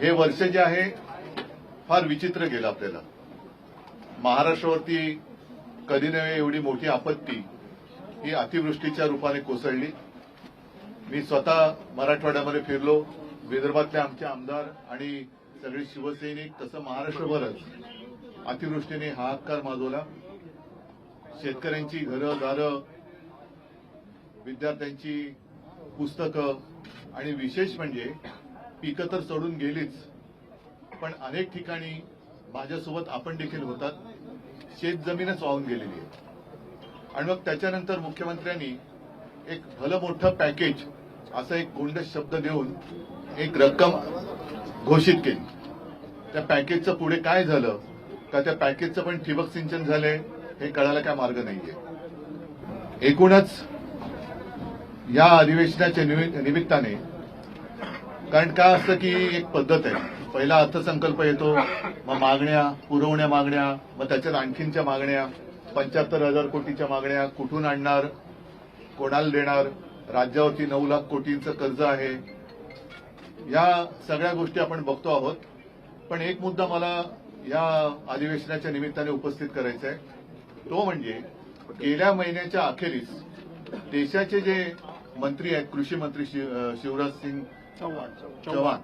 हे वर्ष जे आहे फार विचित्र गेलं आपल्याला. महाराष्ट्रावरती कधी नव्हे एवढी मोठी आपत्ती ही अतिवृष्टीच्या रूपाने कोसळली. मी स्वतः मराठवाड्यामध्ये फिरलो. विदर्भातले आमचे आमदार आणि सगळे शिवसैनिक तसं महाराष्ट्रभरच अतिवृष्टीने हाहाकार माजवला. शेतकऱ्यांची घरं दारं विद्यार्थ्यांची पुस्तकं आणि विशेष म्हणजे पिकं तर चढून गेलीच पण अनेक ठिकाणी माझ्यासोबत आपण देखील होतात. शेत जमीनच वाहून गेलेली आहे. आणि मग त्याच्यानंतर मुख्यमंत्र्यांनी एक भलं मोठं पॅकेज असा एक गोंड शब्द देऊन एक रक्कम घोषित केली. त्या पॅकेजचं पुढे काय झालं? का त्या पॅकेजचं पण ठिबक सिंचन झालंय हे कळायला काय मार्ग नाहीये. एकूणच या अधिवेशनाच्या निमि- निमित्ताने कारण काय असतं की एक पद्धत आहे. पहिला अर्थसंकल्प येतो मग मागण्या पुरवण्या मागण्या मग त्याच्यात आणखीनच्या मागण्या पंच्याहत्तर हजार कोटीच्या मागण्या कुठून आणणार कोणाला देणार राज्यावरती नऊ लाख कोटींचं कर्ज आहे. या सगळ्या गोष्टी आपण बघतो आहोत. पण एक मुद्दा मला या अधिवेशनाच्या निमित्ताने उपस्थित करायचा आहे. तो म्हणजे गेल्या महिन्याच्या अखेरीस देशाचे जे मंत्री आहेत कृषी मंत्री शिवराज सिंग चव्हाण.